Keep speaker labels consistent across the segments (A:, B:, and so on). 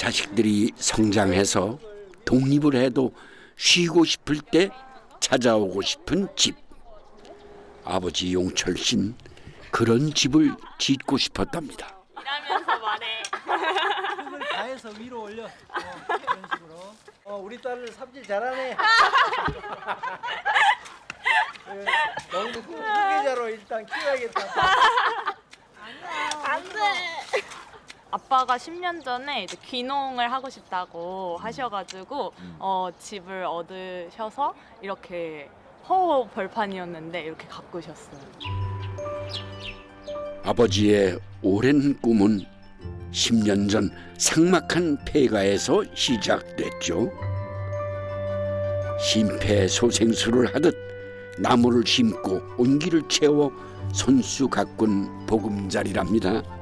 A: 자식들이 성장해서 독립을 해도 쉬고 싶을 때 찾아오고 싶은 집. 아버지 용철 씨는 그런 집을 짓고 싶었답니다.
B: 일하면서 말해.
C: 손을 다해서 위로 올려. 어, 이런 식으로. 어, 우리 딸을 삼질 잘하네. 예, 너무 크게 자로 일단 키워야겠다.
B: 안 돼. 아빠가 10년 전에 이제 귀농을 하고 싶다고 하셔가지고 어, 집을 얻으셔서 이렇게 허 벌판이었는데 이렇게 가꾸셨어요.
A: 아버지의 오랜 꿈은 10년 전 삭막한 폐가에서 시작됐죠. 심폐소생술을 하듯 나무를 심고 온기를 채워 손수 가꾼 보금자리랍니다.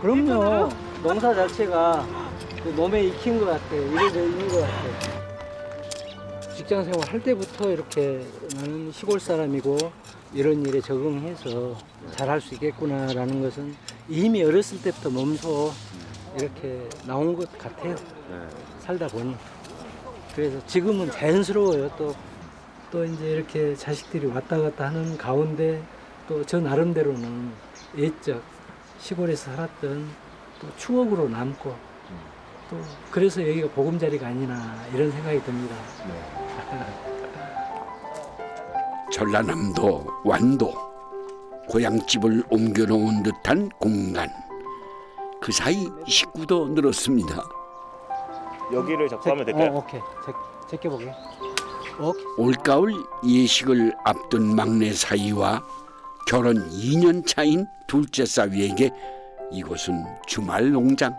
C: 그럼요. 농사 자체가 그 몸에 익힌 것 같아. 이래져 있는 것 같아. 직장 생활 할 때부터 이렇게 나는 시골 사람이고 이런 일에 적응해서 잘할 수 있겠구나라는 것은 이미 어렸을 때부터 몸소 이렇게 나온 것 같아요. 살다 보니. 그래서 지금은 자연스러워요. 또, 또 이제 이렇게 자식들이 왔다 갔다 하는 가운데 또 저 나름대로는 옛적 시골에서 살았던 또 추억으로 남고 또 그래서 여기가 보금자리가 아니나 이런 생각이 듭니다.
A: 전라남도 완도 고향집을 옮겨놓은 듯한 공간 그 사이 식구도 늘었습니다
D: 여기를 잡고 하면 될까요?
C: 어, 오케이. 제, 제껴보게. 오케이.
A: 올가을 예식을 앞둔 막내 사이와 결혼 2년 차인 둘째 사위에게 이곳은 주말 농장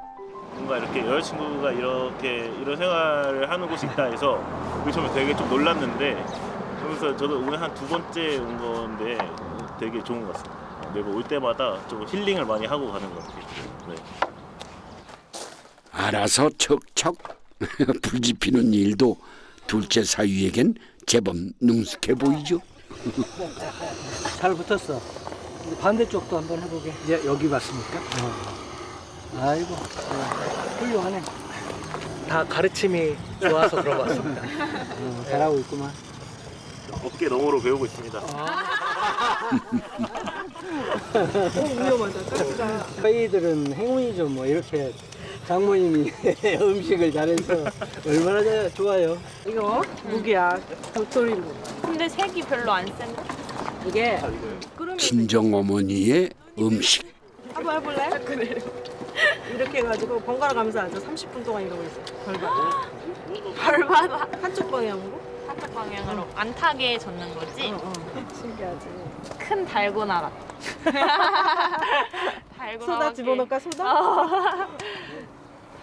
D: 뭔가 이렇게 여자친구가 이렇게 이런 생활을 하는 곳이 있다 해서 처음에 되게 좀 놀랐는데 그러면서 저도 오늘 한 두 번째 온 건데 되게 좋은 것 같습니다. 매번 올 때마다 좀 힐링을 많이 하고 가는 것 같아요. 네.
A: 알아서 척척 불지피는 일도 둘째 사위에겐 제법 능숙해 보이죠
C: 잘 붙었어. 이제 반대쪽도 한번 해보게. 이제 여기 봤습니까? 아이고, 어, 훌륭하네. 다 가르침이 좋아서 같습니다. 어, 잘하고 있구만.
D: 어깨 너머로 배우고 있습니다.
C: 저희들은 행운이죠, 뭐 이렇게 장모님이 음식을 잘해서 얼마나 잘- 좋아요.
E: 이거 무기야 도토리 묵
B: 근데 색이 별로 안 센데?
E: 이게 끓으면
A: 친정 어머니의 음식
E: 한번 해볼래? 그래 이렇게 해가지고 번갈아 가면서 앉아 30분 동안 이러고 있어 벌받아
B: 벌받아.
E: 한쪽 방향으로
B: 한쪽 방향으로 안 타게 젓는 거지?
E: 어, 어. 신기하지
B: 큰 달고나 같아. 달고나
E: 소다 집어넣을까 소다?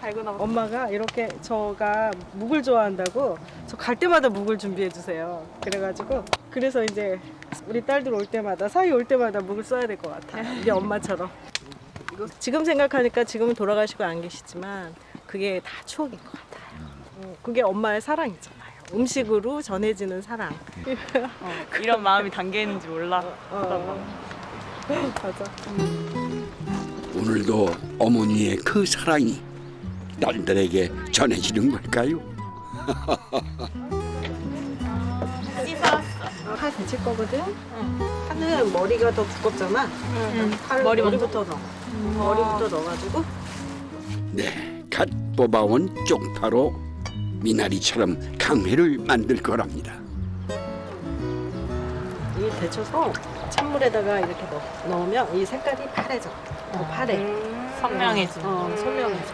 B: 달고나 밖에-
E: 엄마가 이렇게 저가 묵을 좋아한다고 저 갈 때마다 묵을 준비해 주세요. 그래가지고 그래서 이제 우리 딸들 올 때마다 사위 올 때마다 묵을 써야 될 것 같아요 우리 엄마처럼. 이거 지금 생각하니까 지금은 돌아가시고 안 계시지만 그게 다 추억인 것 같아요. 어, 그게 엄마의 사랑이잖아요 음식으로 전해지는 사랑.
B: 어, 이런 마음이 담겨 있는지 몰라.
E: 어, 맞아.
A: 오늘도 어머니의 그 사랑이 딸들에게 전해지는 걸까요?
E: 파 데칠 거거든 파는 머리가 더 두껍잖아
B: 머리 먼저?
E: 머리부터 넣어 머리부터 넣어가지고
A: 네, 갓 뽑아온 쪽파로 미나리처럼 강회를 만들 거랍니다.
E: 이 데쳐서 찬물에다가 이렇게 넣, 넣으면 이 색깔이 파래져. 더 파래.
B: 선명해지.
E: 어, 선명해져.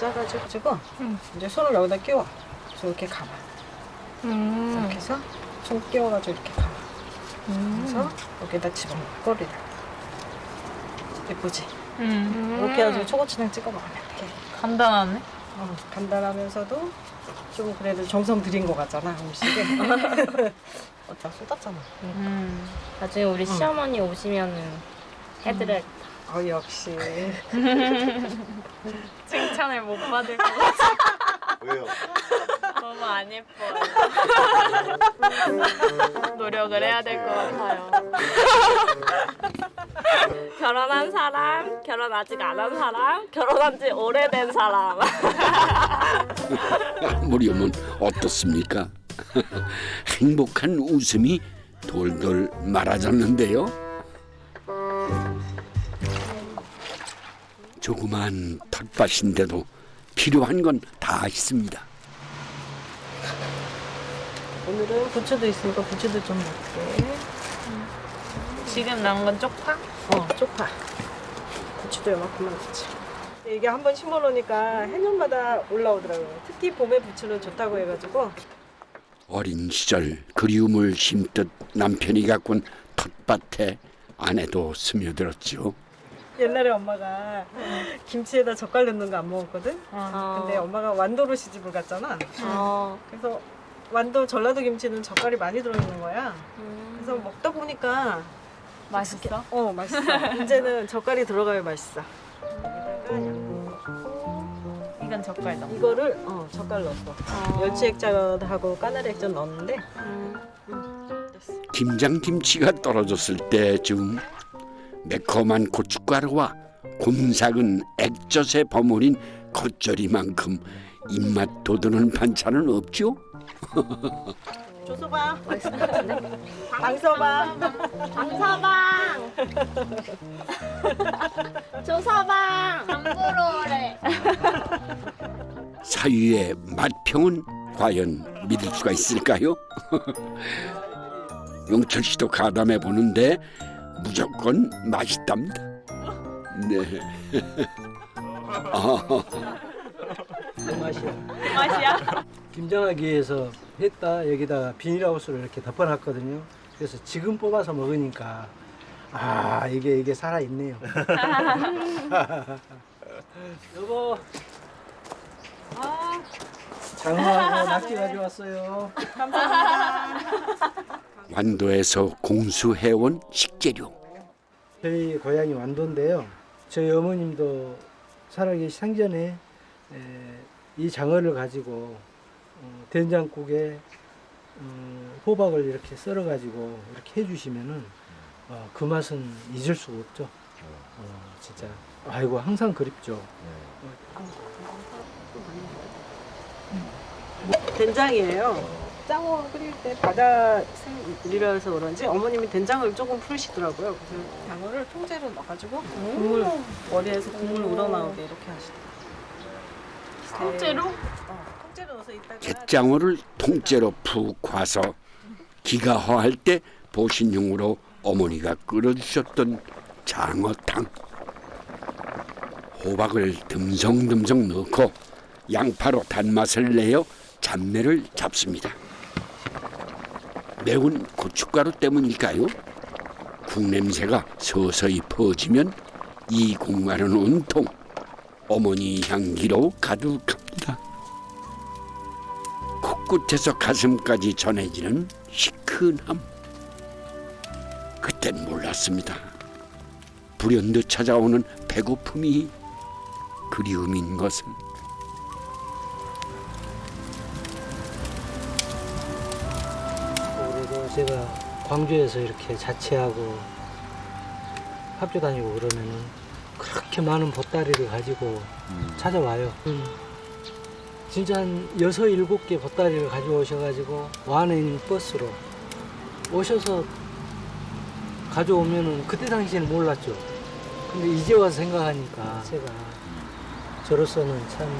E: 이렇게 짜가지고 이제 손을 여기다 끼워. 이렇게 감아. 이렇게 해서 손 끼워가지고 이렇게 감아. 그래서 여기다 집어넣어. 꼬리를. 예쁘지?
B: 음.
E: 이렇게 해가지고 초고추장 찍어 먹으면 돼.
B: 간단하네.
E: 어, 간단하면서도 좀 그래도 정성 들인 것 같잖아 음식에. 어따 쏟았잖아.
B: 음.
F: 나중에 우리 시어머니 오시면은 해드려.
E: 어 역시.
B: 칭찬을 못 받을 것 같아.
D: 왜요?
B: 너무 안 예뻐요. 노력을 해야 될 것 같아요.
F: 결혼한 사람, 결혼 아직 안 한 사람, 결혼한 지 오래된 사람.
A: 아무렴은 어떻습니까? 행복한 웃음이 돌돌 말아졌는데요. 조그만 텃밭인데도 필요한 건 다 있습니다.
E: 오늘은 부추도 있으니까 부추도 좀 넣게.
B: 지금 나온 건 쪽파?
E: 어, 쪽파. 부추도 요만큼만 넣지. 이게 한 번 심어 놓으니까 해년마다 올라오더라고요. 특히 봄에 부추는 좋다고 해가지고
A: 어린 시절 그리움을 심듯 남편이 가꾼 텃밭에 아내도 스며들었죠.
E: 옛날에 엄마가 김치에다 젓갈 넣는 거 안 먹었거든. 근데 엄마가 완도로 시집을 갔잖아.
F: 어.
E: 그래서 완도 전라도 김치는 젓갈이 많이 들어있는 거야.
F: 음.
E: 그래서 먹다 보니까
B: 맛있어?
E: 어 맛있어. 이제는 젓갈이 들어가야 맛있어.
B: 이건 젓갈 넣어.
E: 이거를 어 젓갈 넣었어. 멸치 액젓하고 까나리 액젓 넣었는데 됐어.
A: 김장 김치가 떨어졌을 때쯤 매콤한 고춧가루와 곰삭은 액젓에 버무린 겉절이만큼 입맛 돋우는 반찬은 없죠?
E: 같은데. 방서바.
F: 장서방! 조서방! 장보러래.
A: 사위의 맛평은 과연 믿을 수가 있을까요? 용철 씨도 가담해 보는데 무조건 맛있답니다. 네. 아,
C: 그 맛이야.
B: 맛이야?
C: 김장하기 위해서 했다 여기다가 비닐하우스를 이렇게 덮어놨거든요. 그래서 지금 뽑아서 먹으니까 아 이게 이게 살아 있네요. 여보. 장어하고 낙지 가져왔어요.
A: 완도에서 공수해온 식재료.
C: 저희 고향이 완도인데요. 저희 어머님도 살아계신 생전에 에, 이 장어를 가지고 어, 된장국에 어, 호박을 이렇게 썰어 가지고 이렇게 해주시면은 어, 그 맛은 잊을 수가 없죠. 어, 진짜 아이고 항상 그립죠.
E: 된장이에요. 짱어 끓일 때 바다 생이라서 그런지 어머님이 된장을 조금 풀으시더라고요. 그래서 장어를 통째로 넣어가지고 국물 머리에서 국물 우러나오게 이렇게 하시더라고요.
B: 통째로?
E: 어, 통째로 넣어서 이따가
A: 갯장어를 통째로 푹 과서 기가 허할 때 보신용으로 어머니가 끓여주셨던 장어탕. 호박을 듬성듬성 넣고 양파로 단맛을 내어 잡내를 잡습니다. 매운 고춧가루 때문일까요? 국 냄새가 서서히 퍼지면 이 공간은 온통 어머니 향기로 가득합니다. 코끝에서 가슴까지 전해지는 시큰함. 그땐 몰랐습니다. 불현듯 찾아오는 배고픔이 그리움인 것을.
C: 제가 광주에서 이렇게 자취하고 학교 다니고 그러면은 그렇게 많은 보따리를 가지고 찾아와요. 음. 진짜 한 여섯 일곱 개 보따리를 가지고 오셔가지고 있는 버스로 오셔서 가져오면은 그때 당시에는 몰랐죠. 근데 이제 와서 생각하니까 제가 저로서는 참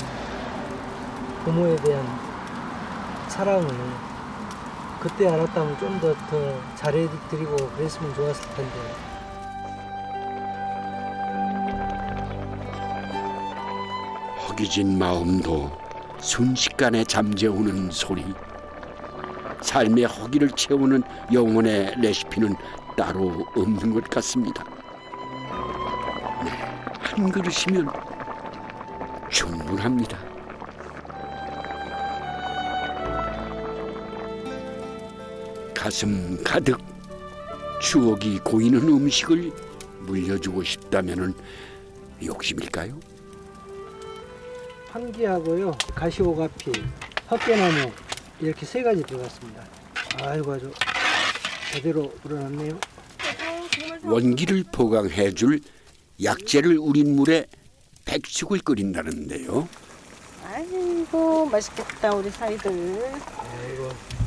C: 부모에 대한 사랑을 그때 알았다면 좀 더 더 잘해드리고 그랬으면 좋았을 텐데.
A: 허기진 마음도 순식간에 잠재우는 소리. 삶의 허기를 채우는 영혼의 레시피는 따로 없는 것 같습니다. 네, 한 그릇이면 충분합니다. 가슴 가득 추억이 고이는 음식을 물려주고 싶다면은 욕심일까요?
C: 환기하고요, 가시오가피, 헛개나무 이렇게 세 가지 들어갔습니다. 아이고 아주 제대로 우러났네요.
A: 원기를 보강해줄 약재를 우린 물에 백숙을 끓인다는데요.
E: 아이고 맛있겠다 우리 사이들.
C: 아이고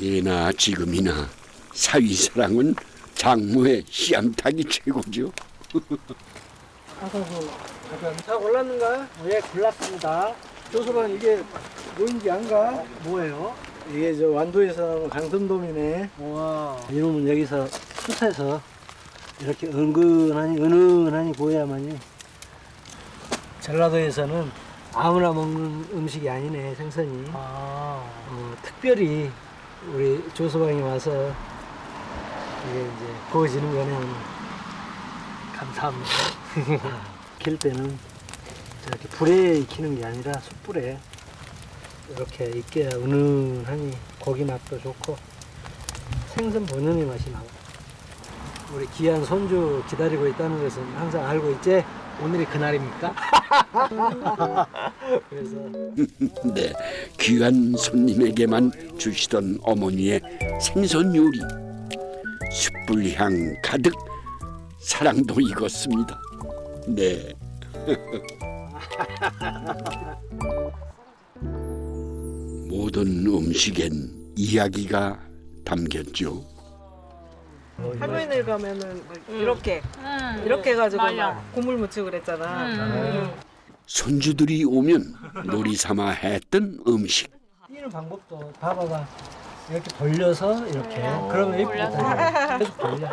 A: 예나 지금이나 사위 사랑은 장모의 씨암탉이 최고죠.
C: 아이고 자 골랐는가? 예 골랐습니다. 조소방 이게 뭐인지 안가? 뭐예요? 이게 저 완도에서 강선돔이네. 와. 이놈은 여기서 숯에서 이렇게 은근하니 은은하니 보여야만이. 전라도에서는 아무나 먹는 음식이 아니네 생선이. 어, 특별히 우리 조소방에 와서 이게 이제 구워지는 오늘. 감사합니다. 킬 때는 저렇게 불에 익히는 게 아니라 숯불에 이렇게 익혀야 은은하니 고기 맛도 좋고 생선 본연의 맛이 나고 우리 귀한 손주 기다리고 있다는 것은 항상 알고 있지? 오늘이 그날입니까? 그래서
A: 네, 귀한 손님에게만 주시던 어머니의 생선 요리. 숯불향 가득 사랑도 익었습니다. 네. 모든 음식엔 이야기가 담겼죠.
E: 할머니네 가면은 막 이렇게
B: 음.
E: 이렇게 해가지고. 막 고물 무치고 그랬잖아.
B: 음.
A: 손주들이 오면 놀이 삼아 했던 음식.
C: 뛰는 방법도 봐봐봐 이렇게 벌려서 이렇게 그러면
B: 네. 벌려서.
C: 예쁘다 계속 벌려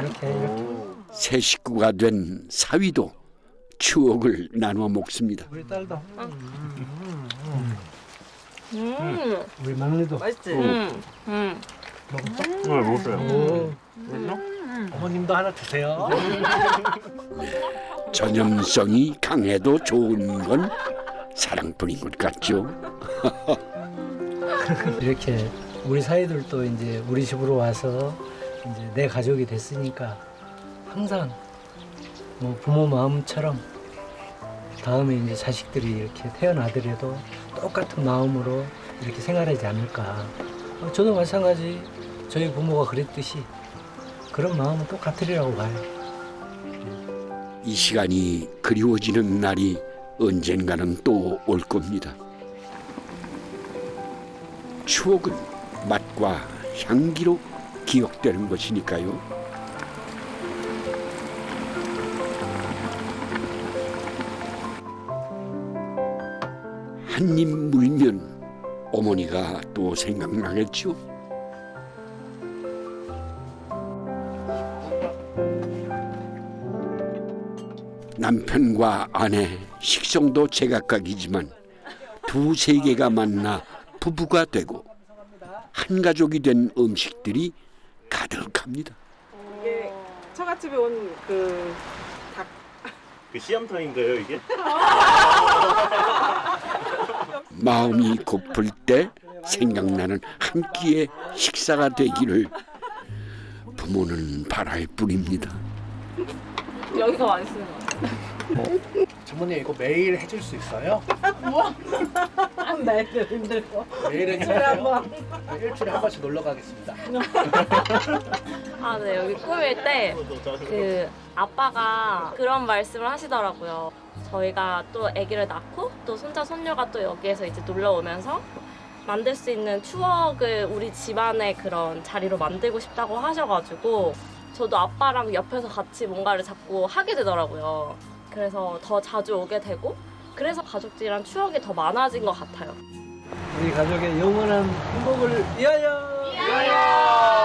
C: 이렇게 이렇게
A: 새 식구가 된 사위도 추억을 나눠 먹습니다.
C: 우리 딸도
F: 음,
C: 우리 막내도
E: 맛있지?
F: 음, 음.
C: 먹었어?
D: 네, 먹었어요.
C: 오. 어머님도 하나 드세요.
A: 전염성이 강해도 좋은 건 사랑뿐인 것 같죠.
C: 이렇게 우리 사이들도 이제 우리 집으로 와서 이제 내 가족이 됐으니까 항상 뭐 부모 마음처럼 다음에 이제 자식들이 이렇게 태어나더라도 똑같은 마음으로 이렇게 생활하지 않을까. 어, 저도 마찬가지 저희 부모가 그랬듯이 그런 마음은 똑같으리라고 봐요.
A: 이 시간이 그리워지는 날이 언젠가는 또 올 겁니다. 추억은 맛과 향기로 기억되는 것이니까요. 한 입 물면 어머니가 또 생각나겠죠. 남편과 아내 식성도 제각각이지만 두 세계가 만나 부부가 되고 한 가족이 된 음식들이 가득합니다.
E: 이게 처갓집에 온그
D: 그 씨암탉인가요 이게?
A: 마음이 고플 때 생각나는 한 끼의 식사가 되기를 부모는 바랄 뿐입니다.
B: 여기서 많이 쓰는 거.
G: 주머니 이거 매일 해줄 수 있어요?
E: 날도 힘들고
G: 매일은
E: 일주일에 한
G: 힘들어요?
E: 번.
G: 아, 일주일에 한 번씩 놀러 가겠습니다.
F: 아, 네, 여기 꾸밀 때 그 아빠가 그런 말씀을 하시더라고요. 저희가 또 아기를 낳고 또 손자 손녀가 또 여기에서 이제 놀러 오면서 만들 수 있는 추억을 우리 집안의 그런 자리로 만들고 싶다고 하셔가지고 저도 아빠랑 옆에서 같이 뭔가를 자꾸 하게 되더라고요. 그래서 더 자주 오게 되고 그래서 가족들이랑 추억이 더 많아진 것 같아요.
C: 우리 가족의 영원한 행복을 위하여! 위하여!